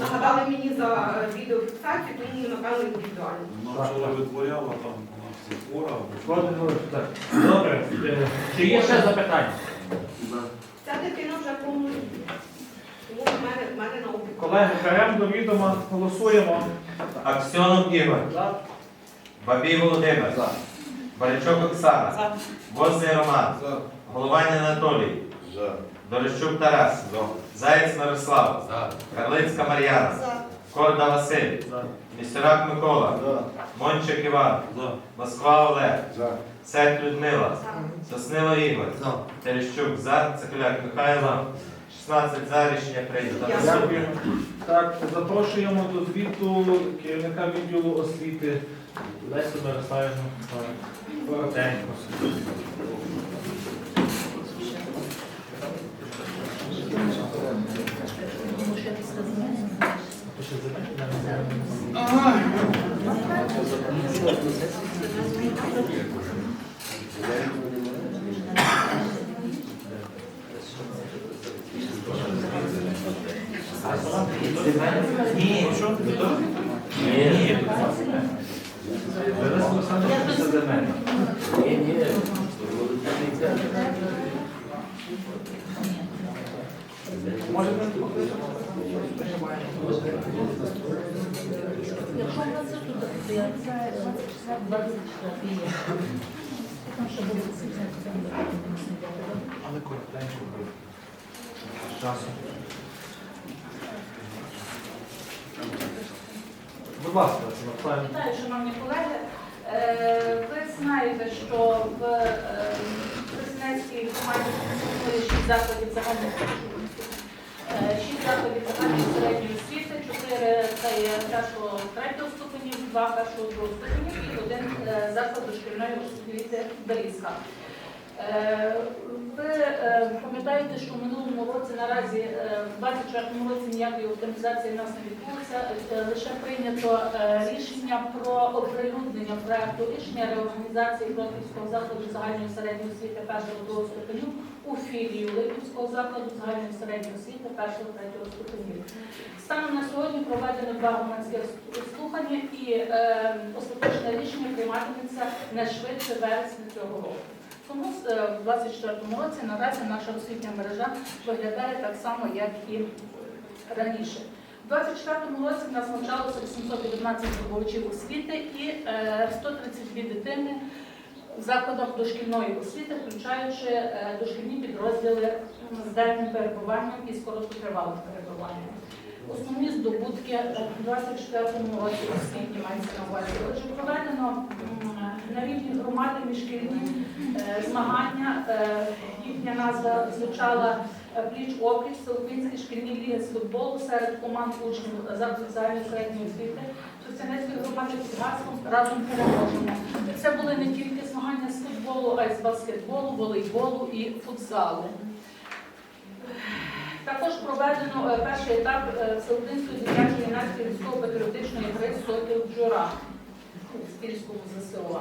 нагадали мені за е, відеофіксацію, тому напевно індивідуально. Вона вчора витворяла там на всі так. Добре. Е, Чи є ще запитання? Ця дитина вже повнолітня. Тому в мене, в мене на опіку. Колеги, беремо до відома, голосуємо. Аксьонов Ігор, Бабій Володимир, Барячок Оксана, Возний Роман, Голованя Анатолій, Дорощук Тарас, Заєць Мирослав, Карлицька Мар'яна, Корда Василь, За. Місюрак Микола, Мончик Іван, За. Москва Олег, Сет Людмила, Соснило Ігор, Терещук за, Цикуляк Михайло, 16 за, рішення прийнято. Дякую. Так, запрошуємо до звіту керівника відділу освіти Лесю Мирославівну е, коротенько. Ні, Ні. Зараз Олександр після до мене. Може, не Якщо в тут, то я це 24 є. Там ще Але коротенько часу. Будь ласка, Вітаю, шановні колеги. Е, ви знаєте, що в е, президентській команді закладів загальних 6 закладів загальної середньої освіти, 4 це є першого третього ступенів, 2 першого другого ступенів і один е, заклад дошкільної освіти Берізка. Е, ви е, пам'ятаєте, що в минулому році наразі в 24-му році ніякої оптимізації в нас не відбулося, лише прийнято рішення про оприлюднення проекту рішення реорганізації Бродівського закладу загальної середньої освіти першого другого ступеню у філію Липівського закладу загальної середньої освіти першого третього ступенів. Станом на сьогодні проведено два громадські слухання і е, остаточне рішення прийматиметься не швидше вересня цього року. Тому е, в 24 році наразі наша освітня мережа виглядає так само, як і раніше. У 24 році в нас навчалося 819 здобувачів освіти і е, 132 дитини в закладах дошкільної освіти, включаючи е, дошкільні підрозділи з денним перебуванням і з короткотривалим перебуванням. Основні здобутки е, в 24 році освітні мається на увазі. Отже, проведено на рівні громади міжшкільні е, змагання. Е, Їхня назва звучала пліч опліч Всеукраїнські шкільні ліги з футболу серед команд учнів закладів загальної середньої освіти. Тростянецької громади під гаслом разом переможемо. Це були не тільки змагання з футболу, а й з баскетболу, волейболу і футзалу. Також проведено е, перший етап е, Всеукраїнської дитячої юнацької військово-патріотичної гри Сокіл Джура в Спільському ЗСО.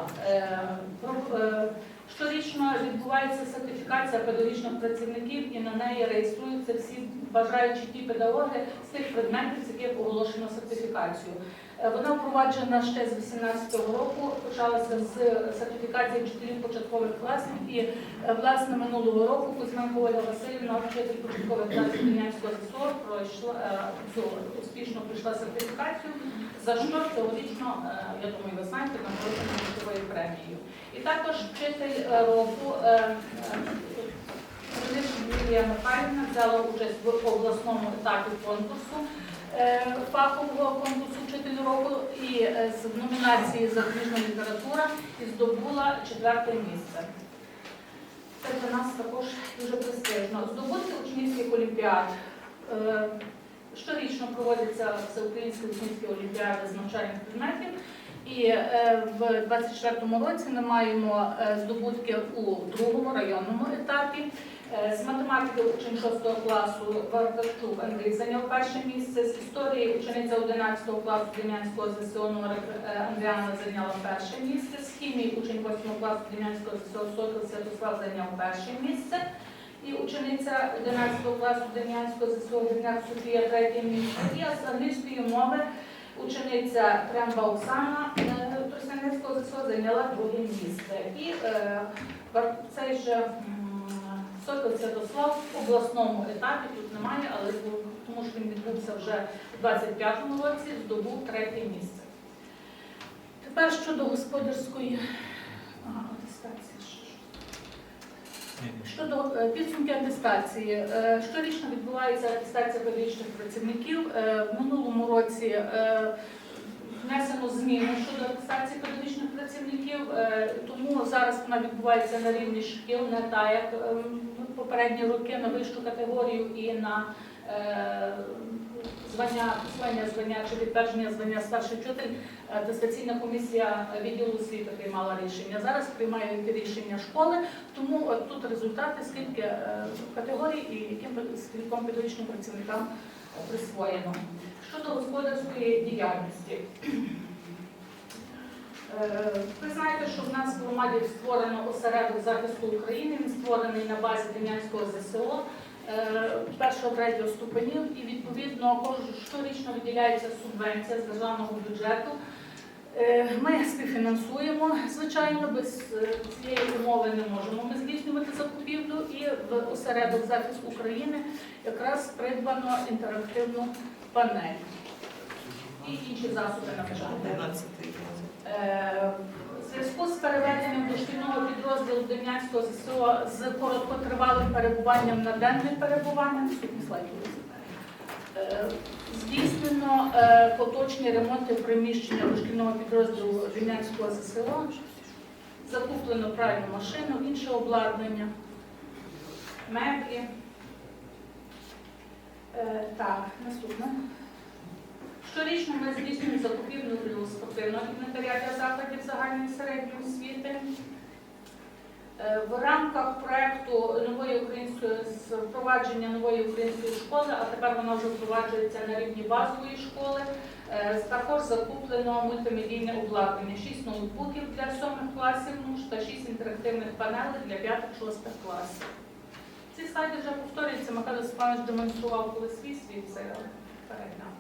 Щорічно відбувається сертифікація педагогічних працівників і на неї реєструються всі бажаючі ті педагоги з тих предметів, з яких оголошено сертифікацію. Е, Вона впроваджена ще з 2018 року, почалася з сертифікації чотирьох початкових класів і е, власне минулого року Кузьменко Ольга Васильівна, вчитель початкових класів Мінянського ЗСО, пройшла е, успішно пройшла сертифікацію, за що цьогорічно, я думаю, ви знаєте, нагороджена грошовою премією. І також вчитель е, року е, е, Юлія Михайлівна взяла участь в обласному етапі конкурсу фахового конкурсу вчитель року і з номінації Зарубіжна література і здобула четверте місце. Це для нас також дуже престижно. Здобутки учнівських олімпіад. Щорічно проводяться всеукраїнські учнівські олімпіади з навчальних предметів. І е, в 24-му році ми маємо е, здобутки у другому районному етапі. Е, З математики учень 6 класу Варварчук Андрій зайняв перше місце. З історії учениця 11 класу Дем'янського ЗСО е, Андріана зайняла перше місце. З хімії учень 8 класу Дем'янського ЗСО Сокіл Святослав зайняв перше місце. І учениця 11 класу Дем'янського ЗСО Гриняк Софія третє місце. І з англійської мови учениця Тремба Оксана е, Тростянецького ЗСО зайняла друге місце. І е, цей же Сокіл Святослав в обласному етапі тут немає, але тому що він відбувся вже у 25-му році, здобув третє місце. Тепер щодо господарської атестації. Щодо е, підсумки атестації, Е, щорічно відбувається атестація педагогічних працівників. Е, В минулому році внесено зміни щодо атестації педагогічних працівників, тому зараз вона відбувається на рівні шкіл, не та як ем, попередні роки на вищу категорію і на е, звання, звання чи підтвердження звання старший вчитель. Атестаційна комісія відділу освіти приймала рішення. Зараз приймають рішення школи, тому е, тут результати, скільки е, категорій і яким скільком педагогічним працівникам е, присвоєно. Щодо господарської діяльності. Е, Ви знаєте, що в нас в громаді створено осередок захисту України. Він створений на базі Дем'янського ЗСО е, першого третього ступенів, і відповідно щорічно виділяється субвенція з державного бюджету. Е, Ми співфінансуємо, звичайно, без е, цієї умови не можемо ми здійснювати закупівлю. І в осередок захист України якраз придбано інтерактивну панель і інші засоби навчання. Зв'язку з переведенням дошкільного підрозділу Дем'янського ЗСО з короткотривалим перебуванням на денне перебування, наступний слайд, будь ласка. Е, здійснено е, поточні ремонти приміщення дошкільного підрозділу Дем'янського ЗСО, закуплено пральну машину, інше обладнання, меблі. Е, Так, наступне. Щорічно ми здійснюємо закупівлю спортивного інвентаря для закладів загальної середньої освіти. Е, В рамках проекту нової української впровадження нової української школи, а тепер вона вже впроваджується на рівні базової школи. е, Також закуплено мультимедійне обладнання, 6 ноутбуків для 7 класів та 6 інтерактивних панелей для 5-6 класів. Ці слайди вже повторюються, Михайло Степанович демонстрував коли свій світ, це переглянув.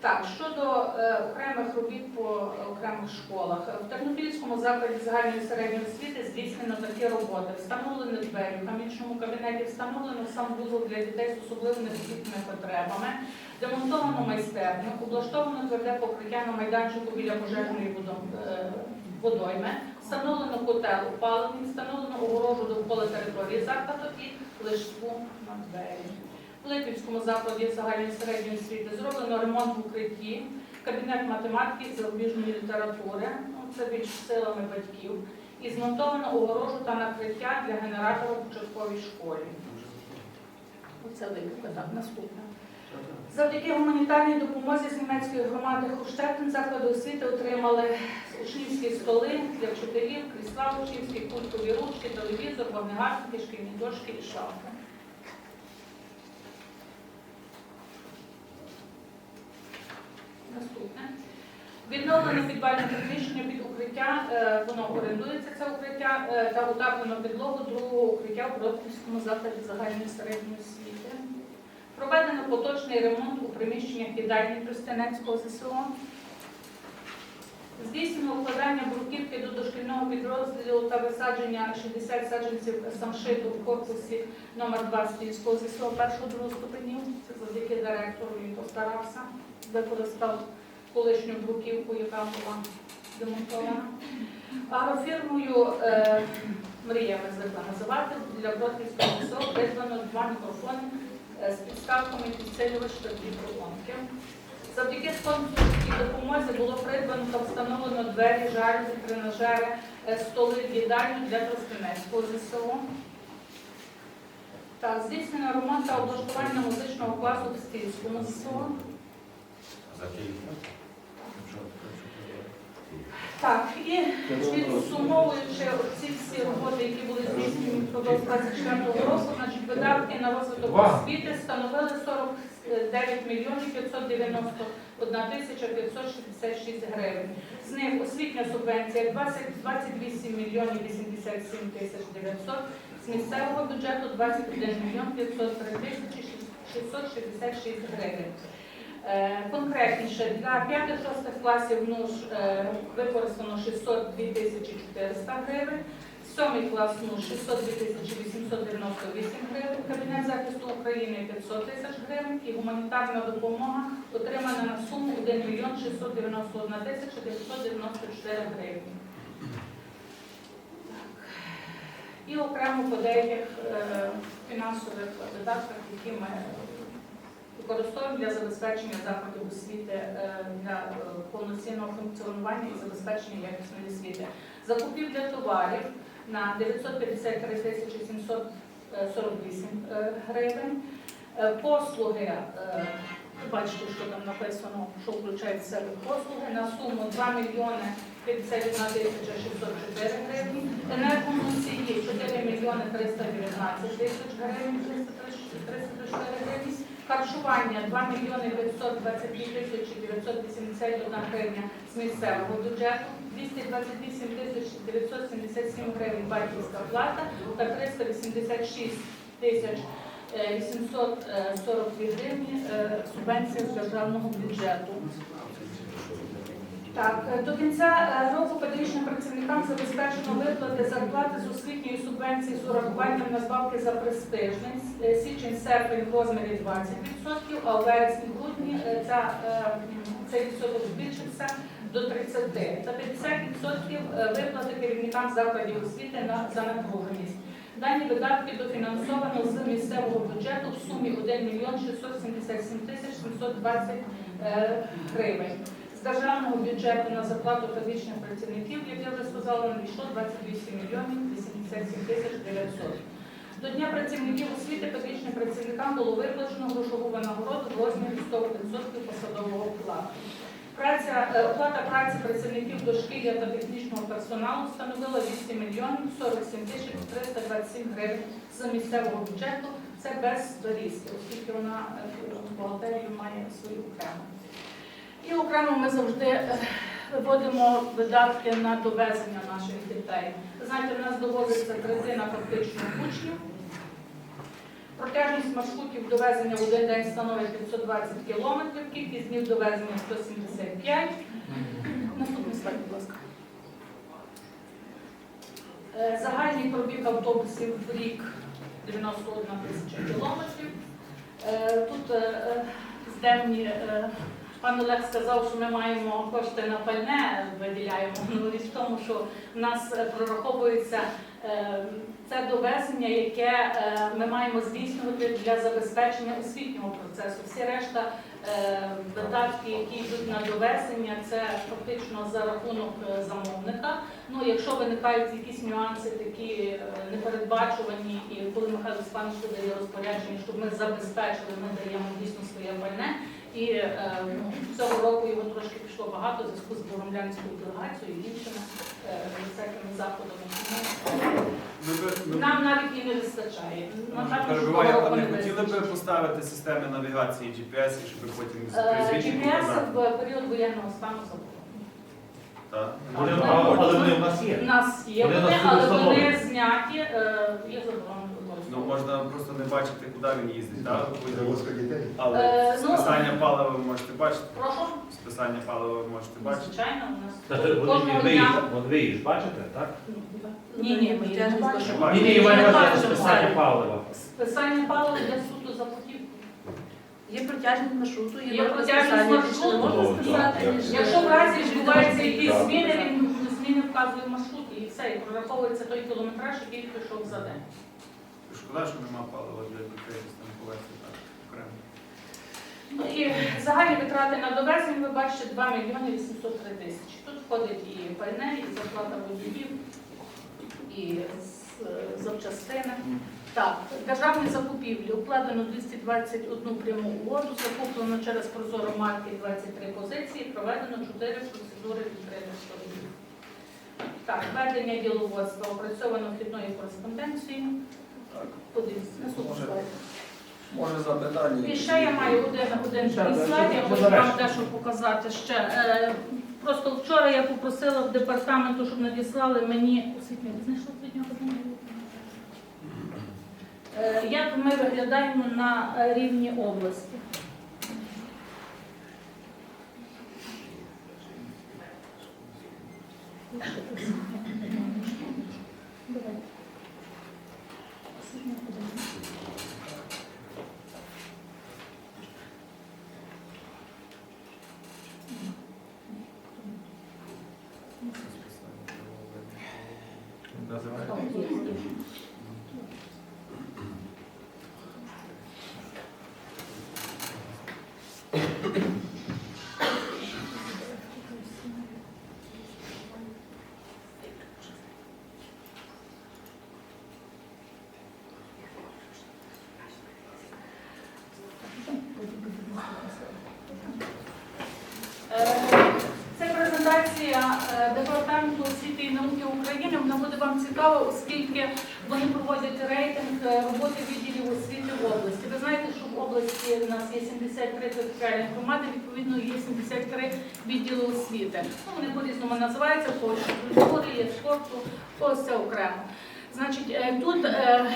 Так, щодо е, окремих робіт по окремих школах. В Тернопільському закладі загальної середньої освіти здійснено такі роботи. Встановлені двері, в кам'ячному кабінеті встановлено сам вузол для дітей з особливими освітніми потребами, демонтовано майстерню, облаштовано тверде покриття на майданчику біля пожежної е, водойми, встановлено котел опалений, встановлено огорожу довкола території закладу і лиштву на двері. В Липівському закладі загальної середньої освіти зроблено ремонт в укритті, кабінет математики і зарубіжної літератури, ну, це більш силами батьків, і змонтовано огорожу та накриття для генератора в початковій школі. Оце Липівка, так, наступне. Завдяки гуманітарній допомозі з німецької громади Хуштептен заклади освіти отримали учнівські столи для вчителів, крісла учнівські, кулькові ручки, телевізор, вогнегасники, шкільні дошки і шафи. Наступне. Відновлено підвальне приміщення під укриття, е, воно орендується це укриття е, та утеплено підлогу другого укриття в Бродківському закладі загальної середньої освіти. Проведено поточний ремонт у приміщеннях їдальні Тростянецького ЗСО. Здійснено укладання бруківки до дошкільного підрозділу та висадження 60 саджанців самшиту в корпусі номер 2 Стільського ЗСО першого другого ступенів. Це завдяки директору він постарався, використав колишню бруківку, яка була демонтована. Агрофірмою е, мрія ми називати для Бродківського ЗСО придбано два мікрофони е, з підставками підсилювач та мікрофонки. Завдяки спонсорській допомозі було придбано та встановлено двері, жалюзі, тренажери, е, столи в для Тростянецького ЗСО. Так, здійснено ремонт та облаштування музичного класу в Стільському ЗСО. Так, і підсумовуючи ці всі роботи, які були здійснені впродовж 24 року, значить видатки на розвиток освіти становили 49 мільйонів 591 тисяча 566 гривень. З них освітня субвенція 20, 28 мільйонів 87 тисяч 900, З місцевого бюджету 21 мільйон 503 тисячі 666 гривень. Е, Конкретніше, для 5-6 класів НУШ е, використано 602 тисячі 400 гривень, 7 клас НУШ 602 тисячі 898 гривень, Кабінет захисту України 500 тисяч гривень. І гуманітарна допомога отримана на суму 1 мільйон 691 тисяча 994 гривень. І окремо по деяких е, фінансових видатках, які ми використовуємо для забезпечення заходів освіти е, для е, повноцінного функціонування і забезпечення якісної освіти. Закупівля товарів на 953 тисячі 748 е, гривень. Послуги, бачите, що там написано, що включають в себе послуги на суму 2 мільйони 51 тисяча 604 гривні. Енергоносії 4 мільйони 319 тисяч гривень, 334 гривні. Харчування 2 мільйони 522 тисячі 981 гривня з місцевого бюджету, 228 тисяч 977 гривень батьківська плата та 386 тисяч е, 842 гривні е, субвенція з державного бюджету. Так, е, до кінця е, року педагогічним працівникам забезпечено виплати зарплати з освітньої субвенції з урахуванням надбавки за престижність. Е, Січень-серпень в розмірі 20%, а у вересні-грудні е, ця, е, цей відсоток збільшився до 30%. Та 50% е, виплати керівникам закладів освіти на за напруженість. Дані видатки дофінансовано з місцевого бюджету в сумі 1 мільйон 677 тисяч 720 е, гривень. Державного бюджету на зарплату педагогічних працівників, як я вже сказала, надійшло 28 мільйонів 87 тисяч 900. До Дня працівників освіти педагогічним працівникам було виплачено грошову винагороду в розмірі 100% посадового окладу. Праця, е, оплата праці працівників дошкілля та технічного персоналу становила 8 мільйонів 47 тисяч 327 гривень з місцевого бюджету. Це без дорізки, оскільки вона е, бухгалтерію має свою окрему. І окремо ми завжди е, виводимо видатки на довезення наших дітей. Знаєте, в нас довозиться третина фактично учнів. Протяжність маршрутів довезення в один день становить 520 кілометрів, кількість днів довезення 175. Наступний слайд, будь ласка. Е, Загальний пробіг автобусів в рік 91 тисяча кілометрів. Е, Тут здемні пан Олег сказав, що ми маємо кошти на пальне, виділяємо. Річ в тому, що в нас е, прораховується е, це довезення, яке е, ми маємо здійснювати для забезпечення освітнього процесу. Всі решта видатки, які йдуть на довезення, це фактично за рахунок замовника. Ну, якщо виникають якісь нюанси, такі непередбачувані, і коли Михайло Спанович дає розпорядження, щоб ми забезпечили, ми даємо дійсно своє пальне. І е, ну, цього року його трошки пішло багато в зв'язку з Боромлянською делегацією і іншими е, всякими заходами. Би- нам навіть і не вистачає. Так, Перебуває, а року не не хотіли вистачить. б поставити системи навігації GPS, щоб потім Е, GPS в період воєнного стану забули. Так. Вони, але вони в нас є. У нас є Вони вони, нас але вони зняті, е, є заборонено Ну можна просто не бачити, куди він їздить, так? Але Е, ну- списання палива ви можете бачити. Прошу, Списання палива ви можете бачити. звичайно, у нас Та ти- кожного дня. вон виїзд, бачите, так? Ні, ні, ми їх не бачимо. Ні, ні, Ми Іван не Іванович, бачимо списання палива. Списання палива йде суто за путівку. Є протяжність маршруту, Є є протяжність маршруту. не можна списати, так, ніж- Якщо в разі відбуваються якісь зміни, він зміни вказує маршрут і все, і прораховується той кілометраж, який пішов за день. Шкода, що нема палива для дітей з так окремо. Ну і загальні витрати на довезення, ви бачите, 2 мільйони 803 тисячі. Тут входить і пальне, і зарплата водіїв, і запчастини. Так, державні закупівлі укладено 221 пряму угоду, закуплено через Прозоро марки 23 позиції, проведено 4 процедури відкритих торгів. Так, ведення діловодства, опрацьовано вхідною кореспонденцією. Подивіться, наступний слайд. Може запитання. І ще я маю один, один слайд, я хочу вам дещо показати ще. Е, Просто вчора я попросила в департаменту, щоб надіслали мені освітню. Знайшла академію? Е, Як ми виглядаємо на рівні області? Е, Це презентація е, Департаменту освіти і науки України. Вона буде вам цікава, оскільки вони проводять рейтинг е, роботи відділів освіти в області. Ви знаєте, що в області у нас є 73 територіальні громади, відповідно є 73 відділи освіти. Ну, вони по-різному називаються, по культури, є спорту, по все окремо. Значить, е, тут е,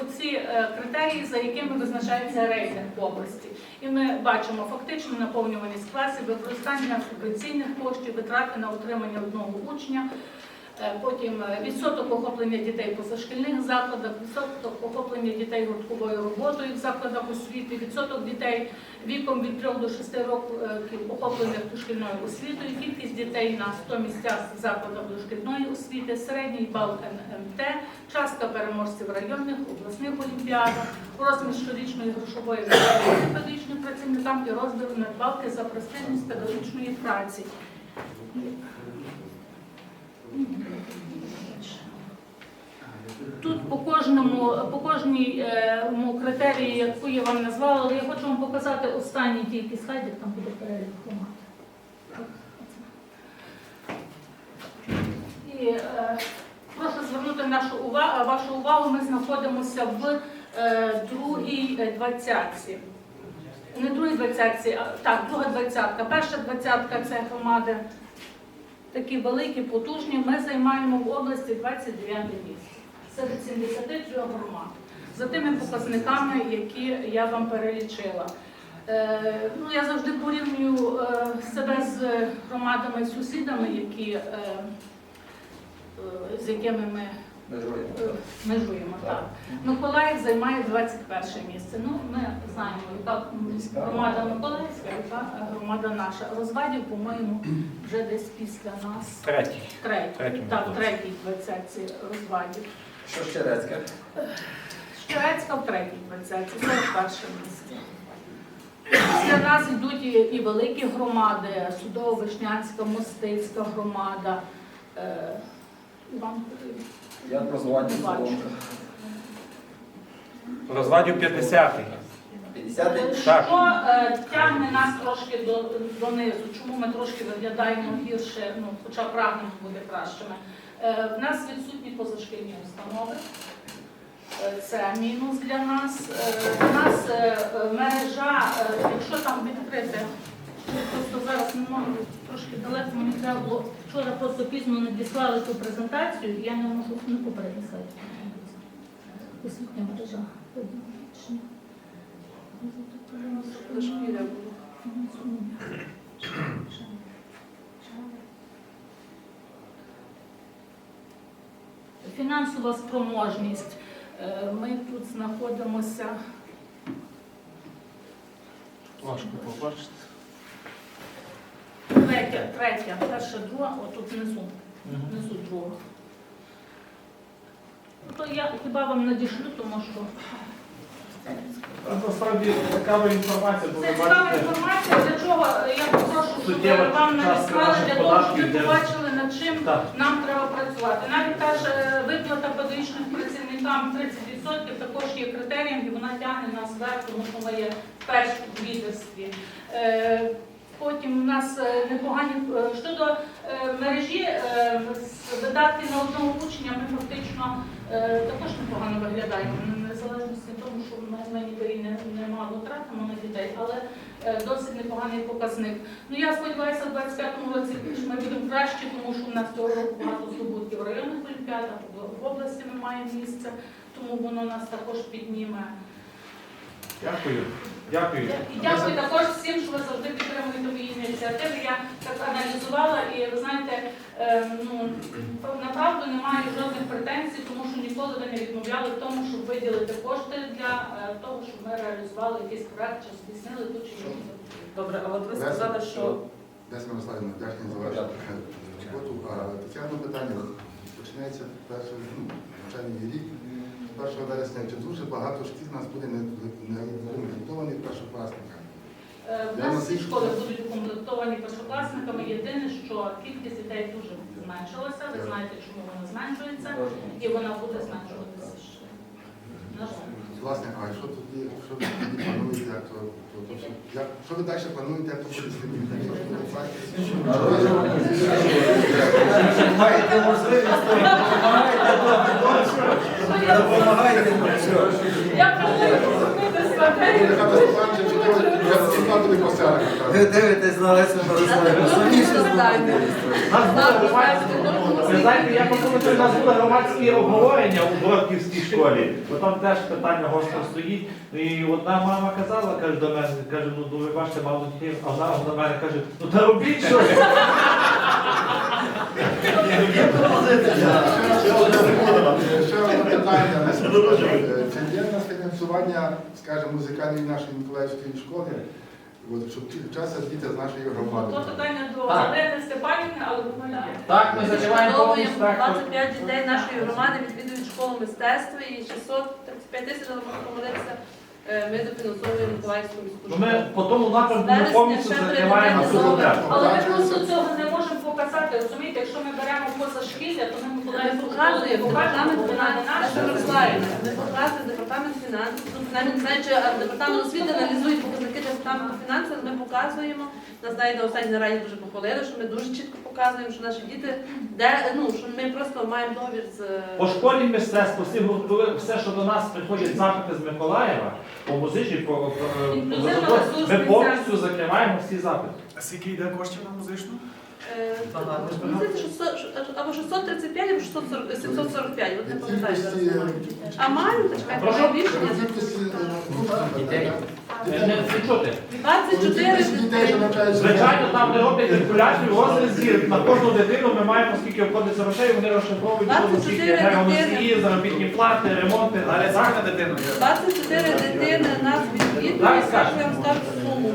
оці критерії, за якими визначається рейтинг в області. І ми бачимо фактично наповнюваність класів, використання субвенційних коштів, витрати на утримання одного учня, потім е, відсоток охоплення дітей позашкільних закладах, відсоток охоплення дітей гуртковою роботою в закладах освіти, відсоток дітей віком від 3 до 6 років охоплених дошкільною освітою, кількість дітей на 100 місцях в закладах дошкільної освіти, середній бал НМТ, частка переможців районних, обласних олімпіадах, розмір щорічної грошової педагогічним працівникам і розмір надбавки за престижність педагогічної праці. Тут по кожному, по кожній е, критерії, яку я вам назвала, але я хочу вам показати останній тільки слайдик, там буде перелік громад. І е, прошу звернути нашу увагу, вашу увагу, ми знаходимося в е, другій е, двадцятці. Не другій двадцятці, а так, друга двадцятка. Перша двадцятка це громади такі великі, потужні. Ми займаємо в області 29 місце серед 73 громад. За тими показниками, які я вам перелічила. Е, ну, я завжди порівнюю е, себе з громадами, сусідами, які, е, е, з якими ми Межуємо. е, межуємо. Так. Миколаїв займає 21 місце. Ну, ми знаємо, яка громада Миколаївська, яка громада наша. Розвадів, по-моєму, вже десь після нас. Третій. Третій. Третій, Так, мабуть. третій двадцятці розвадів. Що Щерецьке? Щерецька в третій двадцятці, 41 місце. Після нас йдуть і, і великі громади, Судово-Вишнянська, Мостицька громада. Е, Іван, Я Бачу. Соломка. Розвадів 50-й. 50 Так. Що е, тягне нас трошки до, донизу? Чому ми трошки виглядаємо гірше, ну, хоча прагнемо бути кращими? Е, в нас відсутні позашкільні установи. Е, Це мінус для нас. Е, У нас е, е, мережа, е, якщо там відкрити, просто зараз не можу трошки далеко, мені треба було вчора просто пізно надіслали цю презентацію, і я не можу попередній слайд. Освітня мережа. Фінансова спроможність. Е, Ми тут знаходимося. Важко побачити. Третя, третя, перша, друга, отут внизу. Внизу друга. Ну, То я хіба вам надішлю, тому що Насправді цікава інформація, бо це цікава бачите. інформація, для чого я попрошу, щоб Суттєва вам частка надіслали, наших для того, щоб податків ви йде. побачили, над чим Так. нам треба працювати. Навіть та ж е, виплата педагогічним працівникам 30% також є критерієм, і вона тягне нас вверх, тому що ми є перші в лідерстві. Е, Потім у нас е, непогані е, щодо е, мережі з видатків на одного учня, ми фактично також непогано виглядаємо, незалежно від того, що ми, ми ніби не, не мало тратимо на дітей, але досить непоганий показник. Ну я сподіваюся, в 25-му році ми будемо кращі, тому що в нас цього року багато здобутків в районних олімпіадах, в- в області ми маємо місце. тому воно нас також підніме. Дякую. Дякую. І дякую також всім, що ви завжди підтримуєте мої ініціативи. Я так аналізувала і ви знаєте, е, ну направду немає жодних претензій, тому що ніколи ви не відмовляли в тому, щоб виділити кошти для е, того, щоб ми реалізували якийсь проект чи здійснили ту чи іншу. Добре, а от ви сказали, що Десь Мирославівна, вдячний за вашу роботу. А таке одне питання. Починається перший ну, навчальний рік. З 1 вересня чи дуже багато шкіл у нас буде не, не укомплектовані першокласниками. Е, В нас всі школи будуть укомплектовані першокласниками. Єдине, що кількість дітей дуже зменшилася. Ви знаєте, чому вона зменшується, і вона буде зменшуватися ще. На жаль. Власне, а що тоді, що ви тоді плануєте, як то, то, то, що, як, що ви далі плануєте, як то буде буде? Маєте можливість, то допомагайте. Допомагайте. Я. Ви дивитесь на Лесю самі що були громадські- Ви знаєте, я послухаю, у нас були громадські обговорення у Бродківській школі, бо там теж питання гостро стоїть. І одна мама казала, каже до мене, каже, ну ну, ви бачите, мало дітей, а вона до мене каже, ну та робіть щось. Одне питання. Е, є на фінансування, скажімо, музикальної нашої Миколаївської школи, от, щоб вчаться діти з нашої громади? То питання до Так. Галини Степанівни, але вона є. так, ми зачуваємо повністю вшановуємо так. 25 дітей нашої громади відвідують школу мистецтва і 635 тисяч, але можна помилитися, е, ми дофінансовуємо Миколаївську міську Ну, школу. ми по тому напрямку ми повністю закриваємо цю проблему. Але ми просто цього не можемо показати. Розумієте, якщо ми беремо позашкілля, то ми Ми Миколаївську школу не показуємо департамент вона не фінансів, наша. Ми показуємо департамент фінансів, принаймні, не знаю, чи а, департамент освіти аналізує показники департаменту фінансів, ми показуємо. Нас навіть на останній нараді дуже похвалили, що ми дуже чітко показуємо, що наші діти, де, ну, що ми просто маємо договір з... е, По школі мистецтво, всі гуртові- все, що до нас приходять запити з Миколаєва, по музичній, по, по, по, по, по- ми повністю закриваємо всі запити. А скільки йде коштів на музичну? Багато. або 635, або 745, от не пам'ятаю зараз. А маю, та чекайте, рішення. Дітей. Не, не, не чути. 24 дітей, що дітей. навчаються. Звичайно, там не роблять калькуляцію, розрізі на кожну дитину ми маємо скільки обходиться грошей, вони розшифровують, скільки 24 заробітні плати, ремонти, Але так на дитину. 24 дитини нас відвідують, я вам скажу суму.